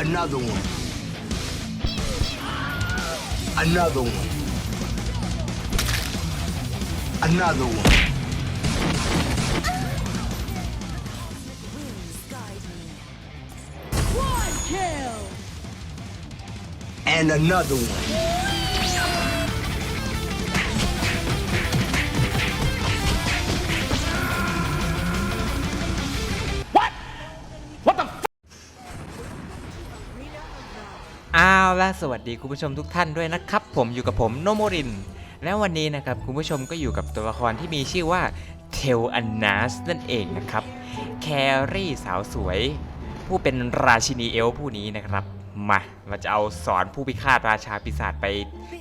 Another one. Another one. Another one. One kill. And another one. สวัสดีคุณผู้ชมทุกท่านด้วยนะครับ ผมอยู่กับผมโนโมริน แล้ววันนี้นะครับคุณผู้ชมก็อยู่กับตัวละครที่มีชื่อว่าเทลอันนาสนั่นเองนะครับแครี่สาวสวย ผู้เป็นราชินีเอลผู้นี้นะครับ มาเราจะเอาสอนผู้พิฆาตราชาปีศาจไป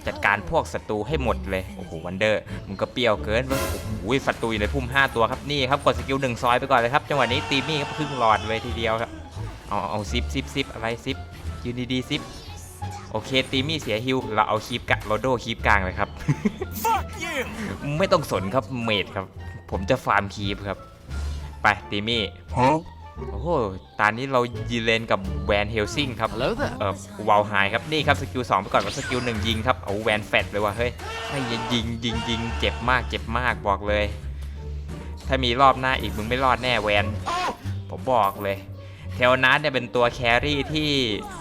จัดการพวกศัตรูให้หมดเลยโอ้โหวันเดอร์มึงก็เปรี้ยวเกินเวะโอ้โหศัตรูอยู่ในพุ่ม 5 ตัวครับนี่ครับกดสกิลหนึ่งซอยไปก่อนเลยครับจังหวะนี้ตีมี่ก็พึ่งหลอดเลยทีเดียวครับเอาเอาซิปซิปซิปอะไรซิปยืนดีๆซิป โอเคตีมี่เสียฮิวเราเอาคีปกะโรโดคีปกลางเลยครับ ไม่ต้องสนครับเมดครับ ผมจะฟาร์มคีปครับ ไปตีมี่ Huh? โอ้โห ตอนนี้เรายีเลนกับแวนเฮลซิงครับ Hello there เออวาลไฮครับ นี่ครับ สกิล2ไปก่อนว่าสกิลหนึ่งยิงครับ เอาแวนแฟดเลยว่ะเฮ้ยไอ้ยิงยิงยิงยิงเจ็บมากเจ็บมากบอกเลย ถ้ามีรอบหน้าอีกมึงไม่รอดแน่แวน ผมบอกเลย เทลนัสเนี่ยเป็นตัวแครี่ที่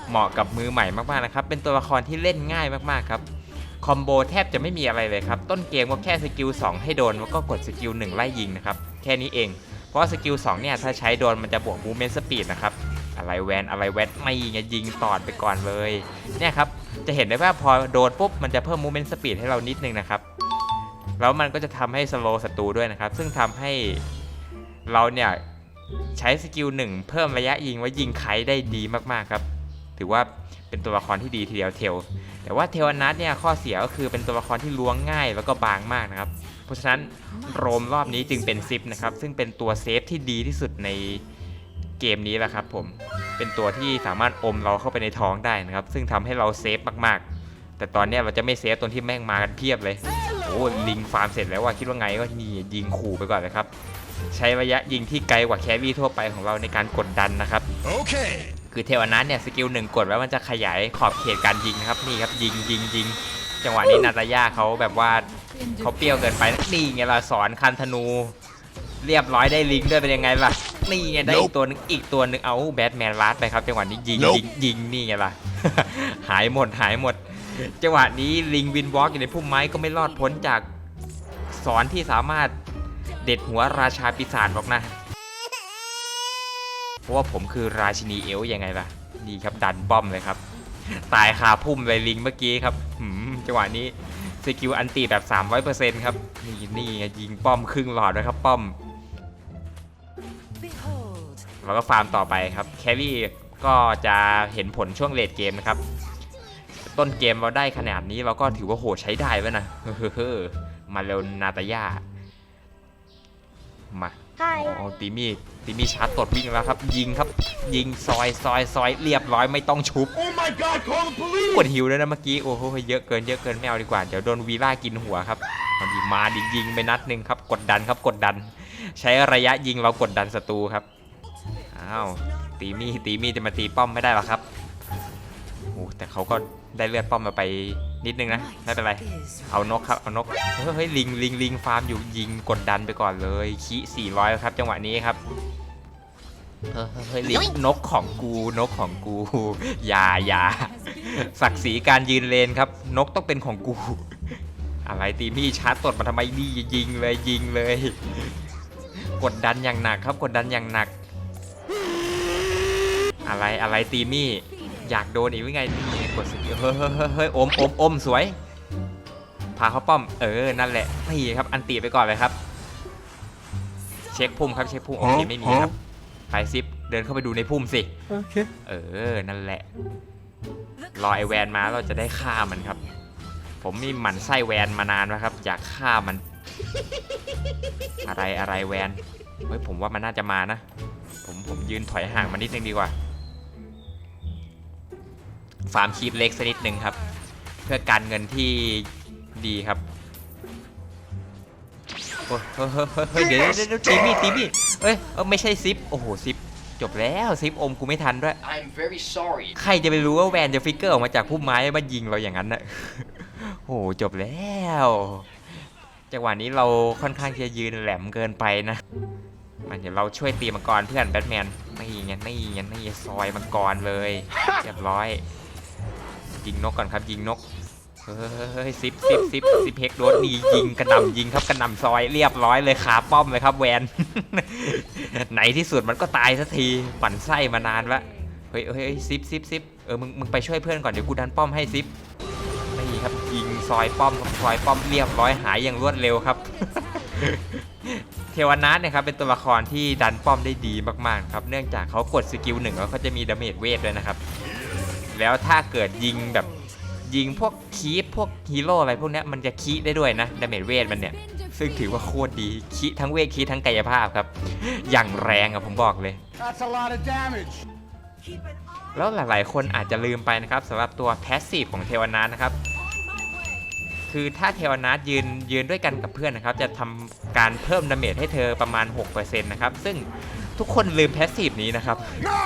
เหมาะกับมือใหม่มากๆนะครับ เป็นตัวละครที่เล่นง่ายมากๆครับ คอมโบแทบจะไม่มีอะไรเลยครับ ต้นเกมก็แค่สกิล2ให้โดนแล้วก็กดสกิล1ไล่ยิงนะครับ แค่นี้เอง เพราะสกิล2เนี่ยถ้าใช้โดนมันจะบวกมูเมนต์สปีดนะครับ อะไรแวนอะไรแวนไม่ไงยิงตอดไปก่อนเลย เนี่ยครับ จะเห็นได้ว่าพอโดนปุ๊บมันจะเพิ่มมูเมนต์สปีดให้เรานิดนึงนะครับ แล้วมันก็จะทำให้สโลศัตรูด้วยนะครับ ซึ่งทำให้เราเนี่ย ใช้สกิลหนึ่งเพิ่มระยะยิงไว้ยิงไคได้ดีมากๆครับ ถือว่าเป็นตัวละครที่ดีทีเดียวเทล แต่ว่าเทวนัทเนี่ยข้อเสียก็คือเป็นตัวละครที่ล้วงง่ายแล้วก็บางมากนะครับ เพราะฉะนั้นโรมรอบนี้จึงเป็นซิปนะครับ ซึ่งเป็นตัวเซฟที่ดีที่สุดในเกมนี้แหละครับผม เป็นตัวที่สามารถอมเราเข้าไปในท้องได้นะครับ ซึ่งทำให้เราเซฟมากๆ แต่ตอนนี้เราจะไม่เซฟตอนที่แม่งมากันเพียบเลย โอ้ลิงฟาร์มเสร็จแล้วว่าคิดว่าไงก็นี่ยิงขู่ไปก่อนเลยครับ ใช้ระยะยิงที่ไกลกว่าแครี่ทั่วไปของเราในการกดดันนะครับ Okay. คือเทวนัทเนี่ยสกิลหนึ่งกดไว้มันจะขยายขอบเขตการยิงนะครับนี่ครับยิงยิงยิงจังหวะนี้นาตาย่าเขาแบบว่าเขาเปรี้ยวเกินไปนี่ไงล่ะสอนคันธนู เรียบร้อยได้ลิงด้วยเป็นยังไงล่ะนี่ไงได้อีกตัวหนึงอีกตัวหนึงเอาแบทแมนลัดไปครับจังหวะนี้ยิง Nope ยิงยิงนี่ไงล่ะหายหมดหายหมด จังหวะนี้ลิงวินวอล์กอยู่ในพุ่มไม้ก็ไม่รอดพ้นจากสอนที่สามารถ เด็ดหัวราชาปีศาจหรอกนะ เพราะว่าผมคือราชินีเอลยังไงล่ะนี่ครับดันป้อมเลยครับ ตายคาพุ่มเลยลิงเมื่อกี้ครับหืมจังหวะนี้สกิลอันตีแบบ 300%ครับ นี่นี่ยิงป้อมครึ่งหลอดเลยครับป้อมเราก็ฟาร์มต่อไปครับแครี่ก็จะเห็นผลช่วงเลดเกมนะครับ ต้นเกมเราได้ขนาดนี้เราก็ถือว่าโหใช้ได้แล้วนะ มาเร็วนาตาย่า มา Hi. อ๋อตีมี่ตีมี่ชาร์จตดวิ่งแล้วครับ ยิงครับ ยิงซอยซอยซอยเรียบร้อยไม่ต้องชุบ Oh my God! Call the police. กดหิวแล้วนะเมื่อกี้โอ้โหเยอะเกินเยอะเกินไม่เอาดีกว่าเดี๋ยวโดนวีล่ากินหัวครับเอาดีมาดิยิงไปนัดหนึ่งครับ กดดันครับกดดัน ใช้ระยะยิงเรากดดันศัตรูครับอ้าวตีมี่ตีมี่จะมาตีป้อมไม่ได้หรอครับโอ้แต่เขาก็ได้เลือดป้อมมาไป นิดนึงนะไม่เป็นไร เอานกครับ เอานก เฮ้ยลิงลิงลิงฟาร์มอยู่ยิงกดดันไปก่อนเลยขี400ครับ จังหวะนี้ครับเฮ้ยเฮ้ยลิงนกของกูนกของกูอย่าอย่าศักดิ์ศรีการยืนเลนครับ นกต้องเป็นของกู อะไรตีมี่ชาร์จตดมาทำไมนี่ยิงเลยยิงเลย กดดันอย่างหนักครับ กดดันอย่างหนัก อะไรอะไรตีมี่ อยากโดนอีกหรือไงนี่ กดสกิลเฮ้ยเฮ้ยเฮ้ยเฮ้ยอมอมอมสวย พาเขาป้อม เออ นั่นแหละ นี่ครับ อันตีไปก่อนเลยครับ เช็คพุ่มครับ เช็คพุ่มโอเคไม่มีครับ ไปซิป เดินเข้าไปดูในพุ่มสิ Okay เออ นั่นแหละ รอไอแวนมาเราจะได้ฆ่ามันครับ ผมมีหมันไส้แวนมานานแล้วครับ อยากฆ่ามัน อะไรอะไรแวน เฮ้ยผมว่ามันน่าจะมานะ ผมผมยืนถอยห่างมานิดนึงดีกว่า ฟาร์มคีปเล็กสักนิดนึงครับ เพื่อการเงินที่ดีครับโอ้ยเฮ้ยเฮ้ยเฮ้ยเฮ้ยเดี๋ยวเดี๋ยวเดี๋ยวตีมี่ตีมี่เอ้ยเออไม่ใช่ซิปโอ้โหซิปจบแล้วซิปอมกูไม่ทันด้วย I'm very sorry. ใครจะไปรู้ว่าแวนจะฟิกเกอร์ออกมาจากพุ่มไม้มายิงเราอย่างนั้นน่ะโอ้โหจบแล้วจังหวะนี้เราค่อนข้างจะยืนแหลมเกินไปนะมันเดี๋ยวเราช่วยตีมังกรเพื่อนแบทแมนนี่ไงนี่ไงนี่ซอยมังกรเลยเรียบร้อย ยิงนกก่อนครับยิงนกเฮ้ยซิปซิปซิปซิปเฮกโดนนี่ยิงกระหน่ำยิงครับกระหน่ำซอยเรียบร้อยเลยขาป้อมเลยครับแวน ไหนที่สุดมันก็ตายสักทีปั่นไส้มานานละเฮ้ยเฮ้ยซิปซิปซิปเออมึงมึงไปช่วยเพื่อนก่อนเดี๋ยวกูดันป้อมให้ซิปนี่ครับยิงซอยป้อมครับซอยป้อมเรียบร้อยหายอย่างรวดเร็วครับ เทวนาทเนี่ยครับเป็นตัวละครที่ดันป้อมได้ดีมากๆครับเนื่องจากเขากดสกิลหนึ่งแล้วเขาจะมีดาเมจเวทด้วยนะครับ แล้วถ้าเกิดยิงแบบยิงพวกคีปพวกฮีโร่อะไรพวกเนี้ยมันจะคีได้ด้วยนะดาเมจเวทมันเนี่ย ซึ่งถือว่าโคตรดีคีทั้งเวทคีทั้งกายภาพครับ อย่างแรงอะผมบอกเลย That's a lot of damage. แล้วหลายๆ คนอาจจะลืมไปนะครับสำหรับตัวแพสซีฟของเทวนาทนะครับ คือถ้าเทวนาทยืนยืนด้วยกันกับเพื่อนนะครับ จะทำการเพิ่มดาเมจให้เธอประมาณ 6%นะครับ ซึ่งทุกคนลืมแพสซีฟนี้นะครับ No!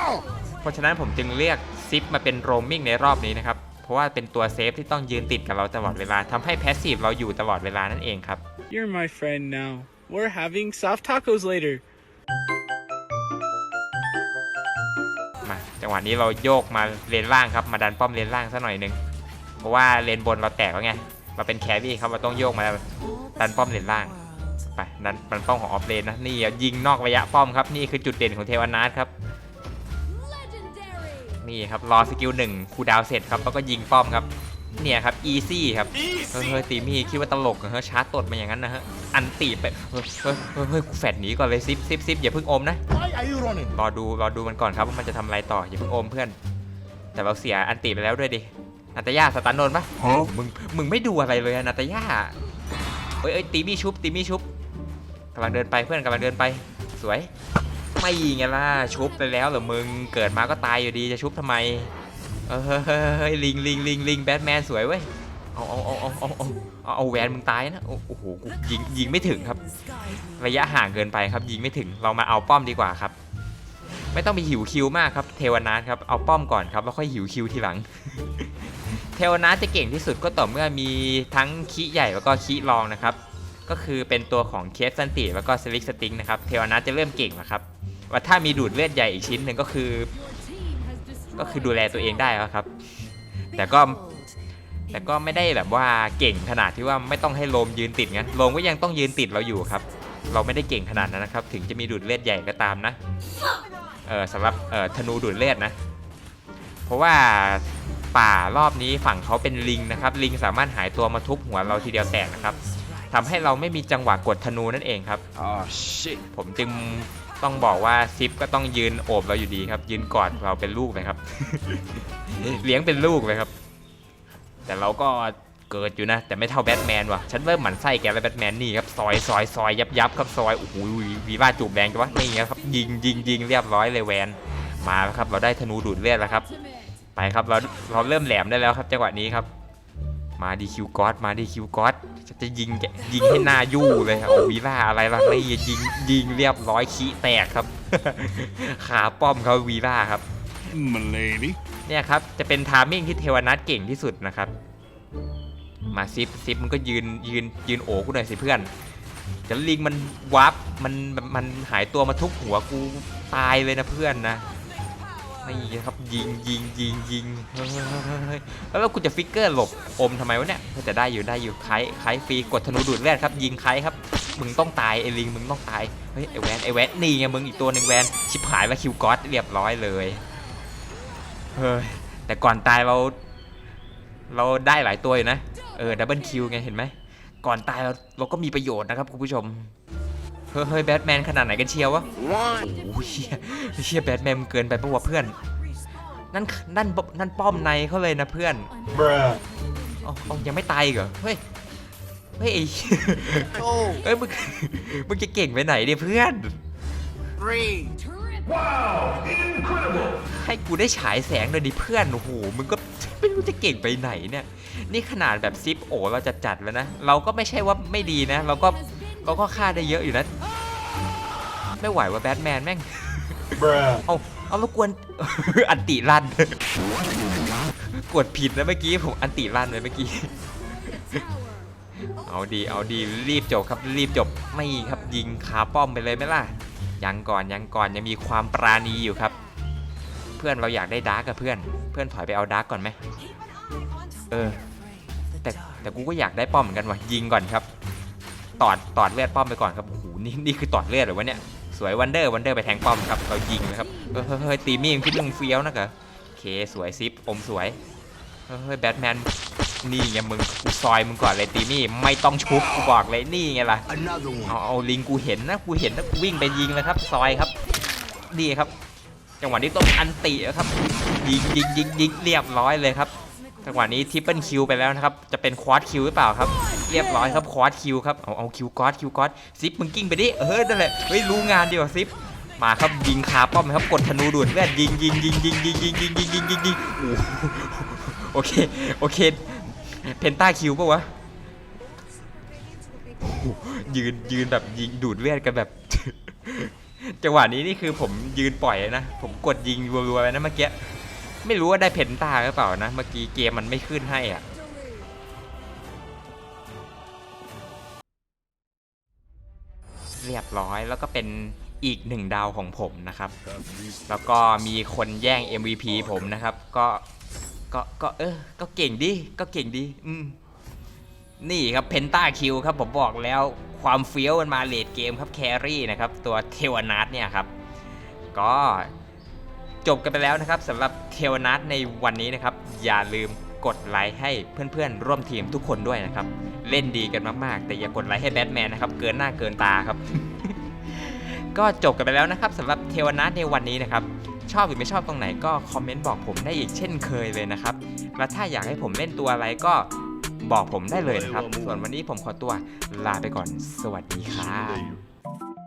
เพราะฉะนั้นผมจึงเรียก ซิปมาเป็นโรมมิ่งในรอบนี้นะครับ เพราะว่าเป็นตัวเซฟที่ต้องยืนติดกับเราตลอดเวลาทำให้แพสซีฟเราอยู่ตลอดเวลานั่นเองครับ You're my friend now. We're having soft tacos later. มาจังหวะนี้เราโยกมาเลนล่างครับ มาดันป้อมเลนล่างซะหน่อยหนึงเพราะว่าเลนบนเราแตกแล้วไงเราเป็นแครี่ครับเราต้องโยกมาดันป้อมเลนล่างไปดันดันป้อมของออฟเลนนะนี่อะยิงนอกระยะป้อมครับนี่คือจุดเด่นของเทวนาทครับ นี่ครับรอสกิลหนึ่งคูลดาวน์เสร็จครับแล้วก็ยิงป้อมครับเนี่ยครับอีซี่ครับเฮ้ยเฮ้ยตีมี่คิดว่าตลกเหรอเฮ้ยชาร์จตดมาอย่างนั้นนะฮะอันตีไปเฮ้ยเฮ้ยเฮ้ยเฮ้ยกูแฟดหนีก่อนเลยซิปซิปซิปอย่าเพิ่งอมนะ Why are you running? รอดูรอดูมันก่อนครับว่ามันจะทำอะไรต่ออย่าเพิ่งโอมเพื่อน แต่เราเสียอันติไปแล้วด้วยดินาตาย่าสตันโดนปะ Huh? มึงมึงไม่ดูอะไรเลยอะนาตาย่าเอ้ยเอ้ยตีมี่ชุบตีมี่ชุบกำลังเดินไปเพื่อนกำลังเดินไปสวย ไม่ไงล่ะชุบไปแล้วเหรอมึงเกิดมาก็ตายอยู่ดีจะชุบทำไมเออเฮ้ยลิงลิงลิงลิงแบทแมนสวยเว้ยเอาเอาเอาเอาเอาเอาเอาเอาแหวนมึงตายนะโอ้โหยิงยิงไม่ถึงครับ ระยะห่างเกินไปครับยิงไม่ถึงเรามาเอาป้อมดีกว่าครับ ไม่ต้องไปหิวคิวมากครับเทวนาทครับเอาป้อมก่อนครับแล้วค่อยหิวคิวทีหลังเทวนาทจะเก่งที่สุดก็ต่อเมื่อมีทั้งคีใหญ่แล้วก็คีรองนะครับก็คือเป็นตัวของเคสสันติแล้วก็สลิกสติงนะครับเทวนาทจะเริ่มเก่งแล้วครับ ว่าถ้ามีดูดเลือดใหญ่อีกชิ้นหนึ่งก็คือ ก็คือดูแลตัวเองได้แล้วครับ แต่ก็แต่ก็ไม่ได้แบบว่าเก่งขนาดที่ว่าไม่ต้องให้โลมยืนติดงั้นโลมก็ยังต้องยืนติดเราอยู่ครับ เราไม่ได้เก่งขนาดนั้นนะครับ ถึงจะมีดูดเลือดใหญ่ก็ตามนะเออสำหรับเออธนูดูดเลือดนะ เพราะว่าป่ารอบนี้ฝั่งเขาเป็นลิงนะครับ ลิงสามารถหายตัวมาทุบหัวเราทีเดียวแตกนะครับทำให้เราไม่มีจังหวะกดธนูนั่นเองครับ Oh shit. ผมจึง ต้องบอกว่าซิปก็ต้องยืนโอบเราอยู่ดีครับ ยืนกอดเราเป็นลูกเลยครับ เลี้ยงเป็นลูกเลยครับ แต่เราก็เกิดอยู่นะ แต่ไม่เท่าแบทแมนว่ะ ฉันเริ่มหมั่นไส้แกแล้วแบทแมนนี่ครับซอยซอยซอยยับยับครับซอยโอ้โหวีว่าจูบแรงจังวะนี่ครับยิงยิงยิงเรียบร้อยเลยแวนมาแล้วครับ เราได้ธนูดูดเลือดแล้วครับ ไปครับเราเราเริ่มแหลมได้แล้วครับจังหวะนี้ครับ มาดีคิวกอสมาดีคิวกอสจะจะยิงแกยิงให้หน้ายู่เลยครับโอ้วีล่าอะไรล่ะนี่ยิงยิงเรียบร้อยขี้แตกครับ ขาป้อมเขาวีล่าครับ Milady. เนี่ยครับจะเป็นทามมิ่งที่เทวนัทเก่งที่สุดนะครับ มาซิปซิปมันก็ยืนยืนยืนโอบกูหน่อยสิเพื่อนจะลิงมันวับมันมันหายตัวมาทุบหัวกูตายเลยนะเพื่อนนะ นี่ครับยิงยิงยิงยิงเฮ้ยแล้วกูจะฟิกเกอร์หลบอมทำไมวะเนี่ยก็จะได้อยู่ได้อยู่ไคไคฟรีกดธนูดูดเลือดครับยิงไคครับมึงต้องตายไอ้ลิงมึงต้องตายเฮ้ยไอ้แวนไอ้แวนนี่ไงมึงอีกตัวหนึ่งแวนชิบหายแล้วคิวก๊อตเรียบร้อยเลยเฮ้ยแต่ก่อนตายเรา เราได้หลายตัวอยู่นะเออดับเบิลคิวไงเห็นไหมก่อนตายเราเราก็มีประโยชน์นะครับคุณผู้ชม เฮ้ยเฮ้ยแบทแมนขนาดไหนกันเชียววะ One. โอ้ยเชี่ยเชี่ยแบทแมนมึงเกินไปปะวะเพื่อน นั่นนั่นนั่นป้อมในเขาเลยนะเพื่อน Bruh. เอ๋อายังไม่ตายอีกเหรอ เฮ้ย เฮ้ยไอ้ Oh. เอ้ยมึงมึงจะเก่งไปไหนเนี่ยเพื่อน Three. ให้กูได้ฉายแสงเลยดิเพื่อนโอ้โหมึงก็ไม่รู้จะเก่งไปไหนเนี่ย นี่ขนาดแบบซิปโอเราจะจัดแล้วนะ เราก็ไม่ใช่ว่าไม่ดีนะ เราก็ เราก็ฆ่าได้เยอะอยู่นะไม่ไหวว่าแบทแมนแม่งเอาเอาแล้วกวนอันติลั่นกดผิดนะเมื่อกี้ผมอันติลั่นเลยเมื่อกี้เอาดีเอาดีรีบจบครับรีบจบไม่ครับยิงขาป้อมไปเลยไหมล่ะยังก่อนยังก่อนยังมีความปราณีอยู่ครับ เพื่อนเราอยากได้ดาร์กกับเพื่อน เพื่อนถอยไปเอาดาร์กก่อนไหมเออแต่แต่กูก็อยากได้ป้อมเหมือนกันว่ะยิงก่อนครับ ตอดตอดเลือดป้อมไปก่อนครับโอ้โหนี่นี่คือตอดเลือดหรือวะเนี่ยสวยวันเดอร์วันเดอร์ไปแทงป้อมครับเรายิงเลยครับเฮ้ยเฮ้ยตีมี่ยังคิดมึงเฟี้ยวนะเหรอโอเคสวยซิปอมสวยเฮ้ยเฮ้ยแบทแมนนี่ไงมึงกูซอยมึงก่อนเลยตีมี่ไม่ต้องชุบกูบอกเลยนี่ไงล่ะเอาเอาลิงกูเห็นนะกูเห็นนะกูวิ่งไปยิงเลยครับ ซอยครับดีครับ จังหวะนี้ต้องอันตินะครับยิงยิงยิงยิงเรียบร้อยเลยครับจังหวะนี้ทิปเปิลคิวไปแล้วนะครับจะเป็นควอดคิวหรือเปล่าครับ เรียบร้อยครับควอดคิวครับเอาเอาคิวกอดคิวกอดซิปมึงกิ้งไปดิเออนั่นแหละเฮ้ยรู้งานดีกว่าซิปมาครับยิงคาป้อมครับกดธนูดูดเลือดยิงยิงยิงยิงยิงยิงยิงยิงยิงยิงยิงโอ้โหโอเคโอเคเพนต้าคิวปะวะยืนยืนแบบยิงดูดเลือดกันแบบจังหวะนี้นี่คือผมยืนปล่อยนะ ผมกดยิงรัวๆไปนะเมื่อกี้ไม่รู้ว่าได้เพนต้าหรือเปล่านะ เมื่อกี้เกมมันไม่ขึ้นให้อะ เรียบร้อย แล้วก็เป็นอีกหนึ่งดาวของผมนะครับ แล้วก็มีคนแย่ง MVP ผมนะครับ ก็ก็ก็เออ ก็เก่งดิก็เก่งดิอืมนี่ครับเพนต้าคิวครับผมบอกแล้วความเฟี้ยวมันมาเลดเกมครับแครี่นะครับ ตัวเทวนาทเนี่ยครับ ก็จบกันไปแล้วนะครับสำหรับเทวนาทในวันนี้นะครับ อย่าลืม กดไลค์ให้เพื่อนๆ ร่วมทีมทุกคนด้วยนะครับ เล่นดีกันมากๆ แต่อย่ากดไลค์ให้แบทแมนนะครับ เกินหน้าเกินตาครับ ก็จบกันไปแล้วนะครับสำหรับเทวนาทในวันนี้นะครับ ชอบหรือไม่ชอบตรงไหนก็คอมเมนต์บอกผมได้อีกเช่นเคยเลยนะครับ แล้วถ้าอยากให้ผมเล่นตัวอะไรก็บอกผมได้เลยนะครับ ส่วนวันนี้ผมขอตัวลาไปก่อน สวัสดีครับ